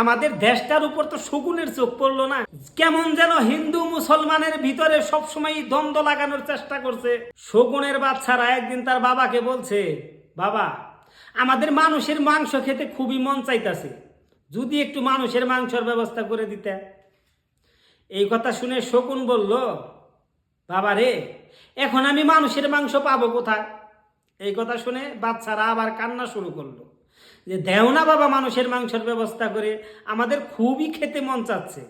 আমাদের দেশটার উপর তো শকুনের চোখ পড়ল না। কেমন যেন হিন্দু মুসলমানের ভিতরে সবসময় দ্বন্দ্ব লাগানোর চেষ্টা করছে। শকুনের বাচ্চারা একদিন তার বাবাকে বলছে, বাবা, আমাদের মানুষের মাংস খেতে খুবই মন চাইতাছে। যদি একটু মানুষের মাংসের ব্যবস্থা করে দিতে। এই কথা শুনে শকুন বলল, বাবা রে, এখন আমি মানুষের মাংস পাবো কোথায়? এই কথা শুনে বাচ্চারা আবার কান্না শুরু করল। যে দেও না বাবা মানুষের মাংসের ব্যবস্থা করে, আমাদের খুবই খেতে মন চাচ্ছে।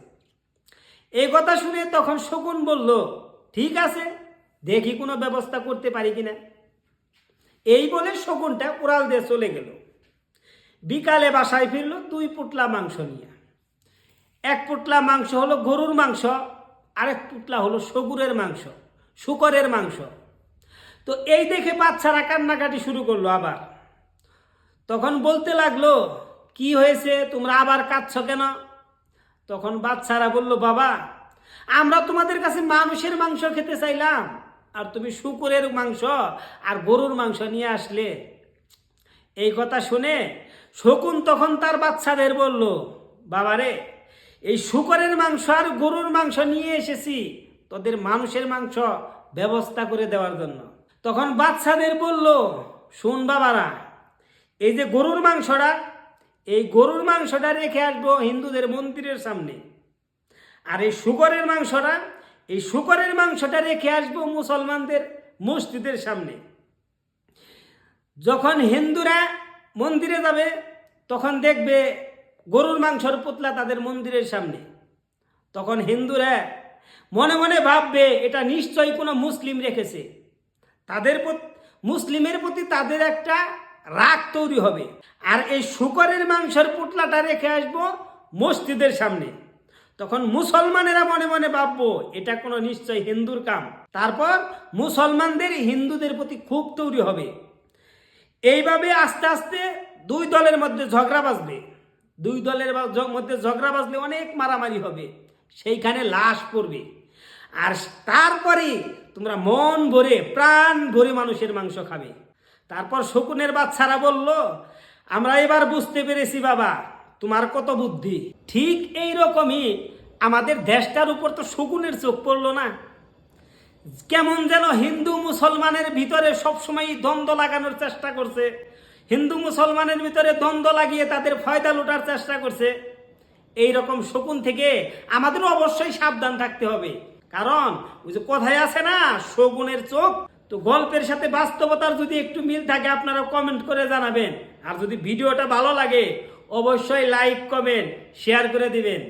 এই কথা শুনে তখন শকুন বলল, ঠিক আছে, দেখি কোনো ব্যবস্থা করতে পারি কিনা। এই বলে শকুনটা উড়াল দিয়ে চলে গেল। বিকালে বাসায় ফিরল দুই পুটলা মাংস নিয়ে। এক পুটলা মাংস হলো গরুর মাংস, আরেক পুটলা হলো সগুরের মাংস, শুকরের মাংস। তো এই দেখে বাচ্চারা কান্নাকাটি শুরু করল আবার। তখন বলতে লাগল, কি হয়েছে? তোমরা আবার কাঁদছ কেন? তখন বাচ্চারা বলল, বাবা, আমরা তোমাদের কাছে মানুষের মাংস খেতে চাইলাম, আর তুমি শুকুরের মাংস আর গরুর মাংস নিয়ে আসলে। এই কথা শুনে শকুন তখন তার বাচ্চাদের বলল বাবারে এই শুকরের মাংস আর গরুর মাংস নিয়ে এসেছি তোদের মানুষের মাংস ব্যবস্থা করে দেওয়ার জন্য। তখন বাচ্চাদের বলল, শুন বাবারা এই যে গরুর মাংসটা, এই গরুর মাংসটা রেখে আসব হিন্দুদের মন্দিরের সামনে। আর এই শুকরের মাংসটা, এই শুকরের মাংসটা রেখে আসব মুসলমানদের মসজিদের সামনে। যখন হিন্দুরা মন্দিরে যাবে, তখন দেখবে গরুর মাংসর পুতলা তাদের মন্দিরের সামনে। তখন হিন্দুরা মনে মনে ভাববে, এটা নিশ্চয়ই কোনো মুসলিম রেখেছে। তাদের মুসলিমের প্রতি তাদের একটা রাগ তৈরি হবে। আর এই শুকরের মাংসের পুটলাটা রেখে আসব মসজিদের সামনে। তখন মুসলমানেরা মনে মনে ভাববো, এটা কোনো নিশ্চয় হিন্দুর কাম। তারপর মুসলমানদের হিন্দুদের প্রতি খুব তৈরি হবে। এইভাবে আস্তে আস্তে দুই দলের মধ্যে ঝগড়া বাজবে। দুই দলের মধ্যে ঝগড়া বাজলে অনেক মারামারি হবে। সেইখানে লাশ পড়বে। আর তারপরে তোমরা মন ভরে, প্রাণ ভরে মানুষের মাংস খাবে। তারপর শকুনের বাচ্চারা বলল, আমরা এবার বুঝতে পেরেছি বাবা, তোমার কত বুদ্ধি। ঠিক এই রকমই আমাদের দেশটার উপর তো শকুনের চোখ পড়ল না। কেমন যেন হিন্দু মুসলমানের ভিতরে সবসময় দ্বন্দ্ব লাগানোর চেষ্টা করছে। হিন্দু মুসলমানের ভিতরে দ্বন্দ্ব লাগিয়ে তাদের ফয়দা লুটার চেষ্টা করছে। এই রকম শকুন থেকে আমাদেরও অবশ্যই সাবধান থাকতে হবে। কারণ ওই যে কথায় আছে না, শকুনের চোখ তো গল্পের সাথে বাস্তবতার যদি একটু মিল থাকে, আপনারা কমেন্ট করে জানাবেন। আর যদি ভিডিওটা ভালো লাগে, অবশ্যই লাইক কমেন্ট শেয়ার করে দিবেন।